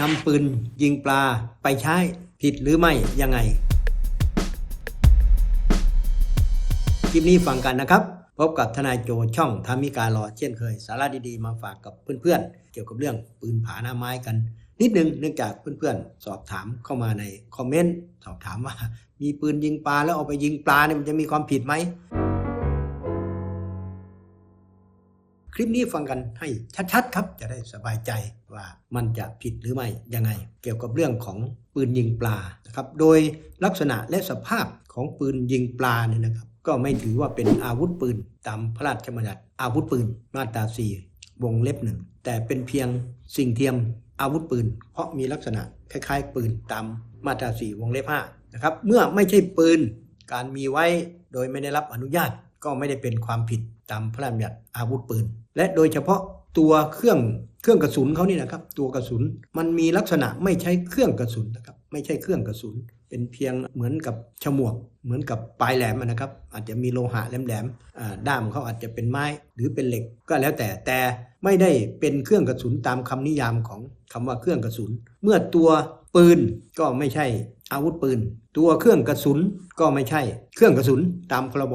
นำปืนยิงปลาไปใช้ผิดหรือไม่ยังไง คลิปนี้ฟังกันนะครับ พบกับทนายโจช่องทามิการอเช่นเคย สาระดีๆ มาฝากกับเพื่อนๆ เกี่ยวกับเรื่องปืนผาหน้าไม้กัน นิดนึงเนื่องจากเพื่อนๆ สอบถามเข้ามาในคอมเมนต์สอบถามว่า มีปืนยิงปลาแล้วเอาไปยิงปลาเนี่ยมันจะมีความผิดไหม ลิปนี้ฟังกันให้ชัดๆครับ จะได้สบายใจว่ามันจะผิดหรือไม่ยังไง เกี่ยวกับเรื่องของปืนยิงปลานะครับโดยลักษณะและสภาพของปืนยิงปลาเนี่ยนะครับ ก็ไม่ถือว่าเป็นอาวุธปืนตามพระราชบัญญัติอาวุธปืนมาตรา4วงเล็บหนึ่งแต่เป็นเพียงสิ่งเทียมอาวุธปืน เพราะมีลักษณะคล้ายๆ ปืนตามมาตรา4วงเล็บ5นะครับเมื่อไม่ใช่ปืนการมีไว้โดยไม่ได้รับอนุญาต ก็ไม่ได้เป็นความผิดตามพระราชบัญญัติอาวุธปืน และโดยเฉพาะตัวเครื่องเครื่องกระสุนเขานี่นะครับ ตัวกระสุนมันมีลักษณะไม่ใช้เครื่องกระสุนนะครับ ไม่ใช่เครื่องกระสุน เป็นเพียงเหมือนกับฉมวก เหมือนกับปลายแหลมนะครับ อาจจะมีโลหะแหลมๆด้ามเขาอาจจะเป็นไม้หรือเป็นเหล็กก็แล้วแต่แต่ไม่ได้เป็นเครื่องกระสุนตามคำนิยามของคำว่าเครื่องกระสุน เมื่อตัวปืนก็ไม่ใช่อาวุธปืน ตัวเครื่องกระสุนก็ไม่ใช่ เครื่องกระสุนตามพรบ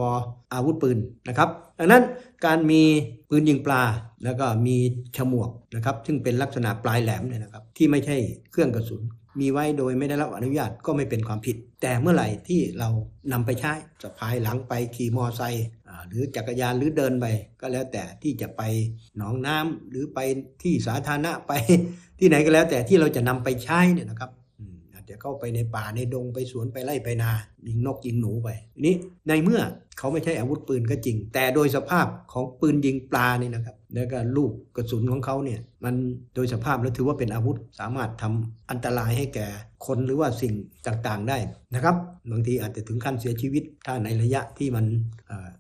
อาวุธปืนนะครับ ดังนั้นการมีปืนยิงปลาแล้วก็มีฉมวกนะครับ ซึ่งเป็นลักษณะปลายแหลมเนี่ยนะครับ ที่ไม่ใช่เครื่องกระสุน มีไว้โดยไม่ได้รับอนุญาตก็ไม่เป็นความผิด แต่เมื่อไหร่ที่เรานำไปใช้สะพายหลังไปขี่มอไซค์หรือจักรยานหรือเดินไป ก็แล้วแต่ที่จะไปหนองน้ำหรือไปที่สาธารณะไปที่ไหนก็แล้วแต่ที่เราจะนำไปใช้เนี่ยนะครับ จจะเข้าไปในป่าในดงไปสวนไปไร่ไปนายิงนกยิงหนูไปนี้ในเมื่อเขาไม่ใช่อาวุธปืนก็จริง แต่โดยสภาพของปืนยิงปลานี่นะครับ แล้วก็ลูกกระสุนของเขาเนี่ยมันโดยสภาพแล้วถือว่าเป็นอาวุธสามารถทำอันตรายให้แก่คนหรือว่าสิ่งต่างๆได้นะครับบางทีอาจจะถึงขั้นเสียชีวิตถ้าในระยะที่มัน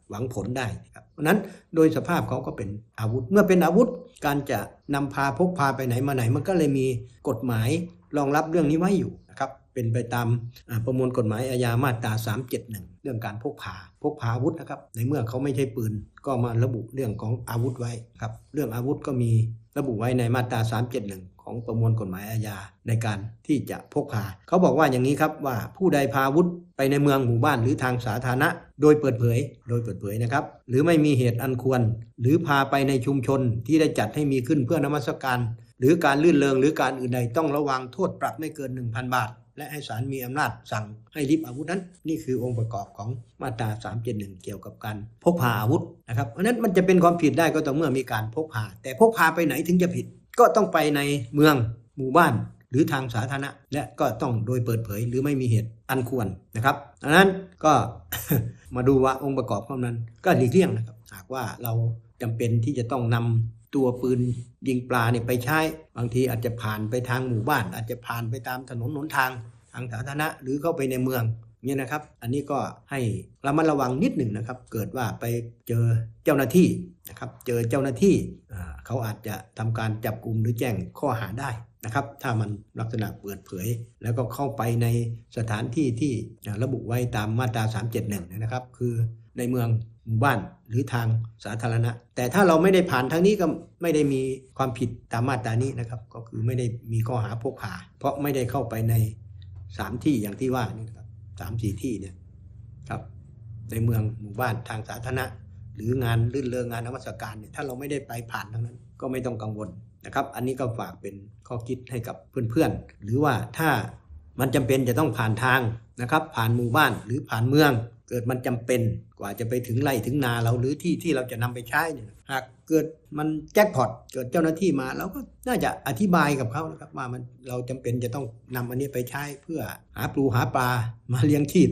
หวังผลได้ครับเพราะฉะนั้นโดยสภาพเขาก็เป็นอาวุธ เมื่อเป็นอาวุธการจะนำพาพกพาไปไหนมาไหนมันก็เลยมีกฎหมาย รองรับเรื่องนี้ไว้อยู่นะครับเป็นไปตามประมวลกฎหมายอาญามาตรา 371 เรื่องการพกพาพกพาอาวุธนะครับในเมื่อเขาไม่ใช่ปืนก็มาระบุเรื่องของอาวุธไว้ครับเรื่องอาวุธก็มีระบุไว้ในมาตรา 371 ของประมวลกฎหมายอาญาในการที่จะพกพา เขาบอกว่าอย่างนี้ครับว่าผู้ใดพาอาวุธไปในเมืองหมู่บ้านหรือทางสาธารณะ โดยเปิดเผย โดยเปิดเผยนะครับ หรือไม่มีเหตุอันควร หรือพาไปในชุมชนที่ได้จัดให้มีขึ้นเพื่อนมัสการ หรือการลื่นเลงหรือการอื่นใดต้องระวังโทษปรับไม่เกิน 1,000 บาท และให้ศาลมีอำนาจสั่งให้ริบอาวุธนั้น นี่คือองค์ประกอบของมาตรา 371 เกี่ยวกับการพกพาอาวุธนะครับเพราะนั้นมันจะเป็นความผิดได้ก็ต่อเมื่อมีการพกพา แต่พกพาไปไหนถึงจะผิด ก็ต้องไปในเมืองหมู่บ้าน หรือทางสาธารณะ และก็ต้องโดยเปิดเผยหรือไม่มีเหตุอันควรนะครับดังนั้นก็มาดูว่าองค์ประกอบของนั้นก็หลีกเลี่ยงนะครับ หากว่าเราจำเป็นที่จะต้องนำ ตัวปืนยิงปลาเนี่ยไปใช้ บางทีอาจจะผ่านไปทางหมู่บ้าน อาจจะผ่านไปตามถนนหนทางทางสาธารณะหรือเข้าไปในเมืองเนี่ยนะครับ อันนี้ก็ให้ระมัดระวังนิดหนึ่งนะครับ เกิดว่าไปเจอเจ้าหน้าที่นะครับ เจอเจ้าหน้าที่เขาอาจจะทำการจับกลุ่มหรือแจ้งข้อหาได้ นะครับถ้ามันลักษณะเปิดเผย แล้วก็เข้าไปในสถานที่ที่ระบุไว้ตามมาตรา 371 นะครับคือในเมืองหมู่บ้านหรือทางสาธารณะ แต่ถ้าเราไม่ได้ผ่านทางนี้ก็ไม่ได้มีความผิดตามมาตรานี้นะครับ ก็คือไม่ได้มีข้อหาพกพาเพราะไม่ได้เข้าไปในสามที่อย่างที่ว่านี่ครับสามสี่ที่เนี่ยครับในเมืองหมู่บ้านทางสาธารณะ หรืองานรื่นเริงงานนมัสการเนี่ยถ้าเราไม่ได้ไปผ่านทางนั้น ก็ไม่ต้องกังวล นะครับ อันนี้ก็ฝากเป็นข้อคิดให้กับเพื่อนๆ หรือว่าถ้ามันจำเป็นจะต้องผ่านทางนะครับ ผ่านหมู่บ้านหรือผ่านเมือง เกิดมันจำเป็นกว่าจะไปถึงไร่ถึงนาเราหรือที่ที่เราจะนำไปใช้เนี่ยหากเกิดมันแจ็คพอตเกิดเจ้าหน้าที่มาเราก็น่าจะอธิบายกับเขานะครับว่ามันเราจำเป็นจะต้องนำอันนี้ไปใช้เพื่อหาปลูหาปลามาเลี้ยงชีพ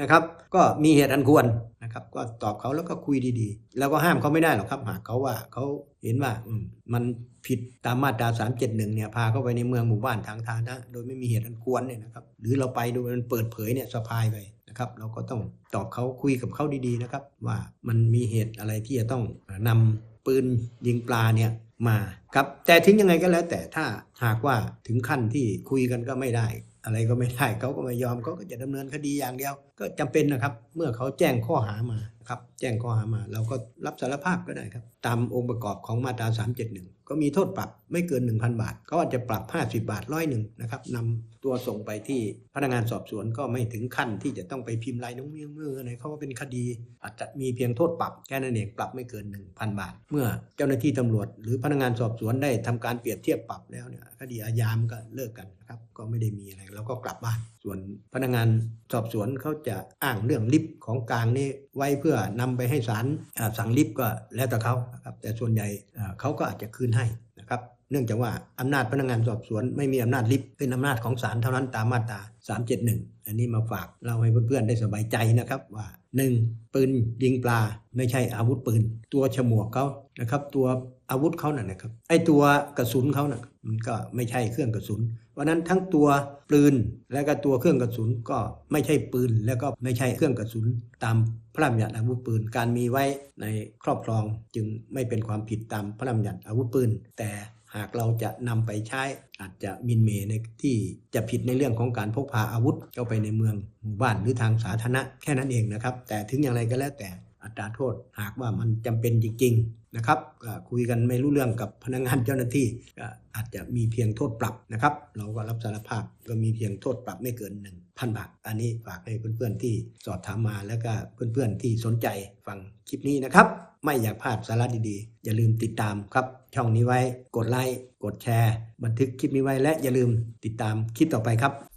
นะครับ ก็มีเหตุอันควร นะครับก็ตอบเขาแล้วก็คุยดีๆ แล้วก็ห้ามเขาไม่ได้หรอกครับ หากเขาว่าเขาเห็นว่ามมันผิดตามมาตรา 371 เนี่ยพาเข้าไปในเมืองหมู่บ้านทางทางนะโดยไม่มีเหตุอันควรเนี่ยนะครับหรือเราไปโดยมันเปิดเผยเนี่ยสะพายไปนะครับเราก็ต้องตอบเขาคุยกับเขาดีๆนะครับว่ามันมีเหตุอะไรที่จะต้องนำปืนยิงปลาเนี่ยมาครับแต่ถึงยังไงก็แล้วแต่ถ้าหากว่าถึงขั้นที่คุยกันก็ไม่ได้ อะไรก็ไม่ได้เขาก็ไม่ยอมเขาก็จะดำเนินคดีอย่างเดียว ก็จำเป็นนะครับ เมื่อเขาแจ้งข้อหามาครับ แจ้งข้อหามา เราก็รับสารภาพก็ได้ครับ ตามองค์ประกอบของมาตรา 371 ก็มีโทษปรับไม่เกิน 1,000 บาทก็อาจจะปรับ 50 บาทร้อยหนึ่งนะครับนำตัวส่งไปที่พนักงานสอบสวนก็ไม่ถึงขั้นที่จะต้องไปพิมพ์ลายน้องเมียงมืออะไรเขาว่าเป็นคดี อาจจะมีเพียงโทษปรับแค่นั้นเองปรับไม่เกิน 1,000 บาท เมื่อเจ้าหน้าที่ตำรวจ หรือพนักงานสอบสวนได้ทำการเปรียบเทียบปรับแล้วเนี่ยคดีอาญามก็เลิกกัน ก็ไม่ได้มีอะไรแล้วก็กลับบ้าน ส่วนพนักงานสอบสวนเขาจะอ้างเรื่องลิฟต์ของกลางนี่ไว้เพื่อนำไปให้ศาลสั่งลิฟต์ก็แล้วแต่เขาครับแต่ส่วนใหญ่เขาก็อาจจะคืนให้นะครับ เนื่องจากว่าอำนาจพนักงานสอบสวนไม่มีอำนาจลิฟต์เป็นอำนาจของศาลเท่านั้นตามมาตรา 371 อันนี้มาฝากเล่าให้เพื่อนๆได้สบายใจนะครับว่า 1. ปืนยิงปลาไม่ใช่อาวุธปืน ตัวฉมวกเขานะครับ ตัวอาวุธเขาน่ะนะครับไอตัวกระสุนเขาน่ะมันก็ไม่ใช่เครื่องกระสุนเพราะฉะนั้นทั้งตัวปืนและก็ตัวเครื่องกระสุนก็ไม่ใช่ปืน แล้วก็ไม่ใช่เครื่องกระสุน ตามพระราชบัญญัติอาวุธปืน การมีไว้ในครอบครองจึงไม่เป็นความผิดตามพระราชบัญญัติอาวุธปืน แต่ หากเราจะนำไปใช้อาจจะมินเมในที่จะผิดในเรื่องของการพกพาอาวุธเข้าไปในเมืองหมู่บ้านหรือทางสาธารณะแค่นั้นเองนะครับ แต่ถึงอย่างไรก็แล้วแต่อัตราโทษหากว่ามันจำเป็นจริงๆนะครับคุยกันไม่รู้เรื่องกับพนักงานเจ้าหน้าที่ก็อาจจะมีเพียงโทษปรับนะครับ เราก็รับสารภาพก็มีเพียงโทษปรับไม่เกิน 1,000 บาท อันนี้ฝากให้เพื่อนๆที่สอบถามมาแล้วก็เพื่อนๆที่สนใจฟังคลิปนี้นะครับ ไม่อยากพลาดสาระดีๆ อย่าลืมติดตามครับ ช่องนี้ไว้ กดไลค์ กดแชร์ บันทึกคลิปนี้ไว้และอย่าลืมติดตามคลิปต่อไปครับ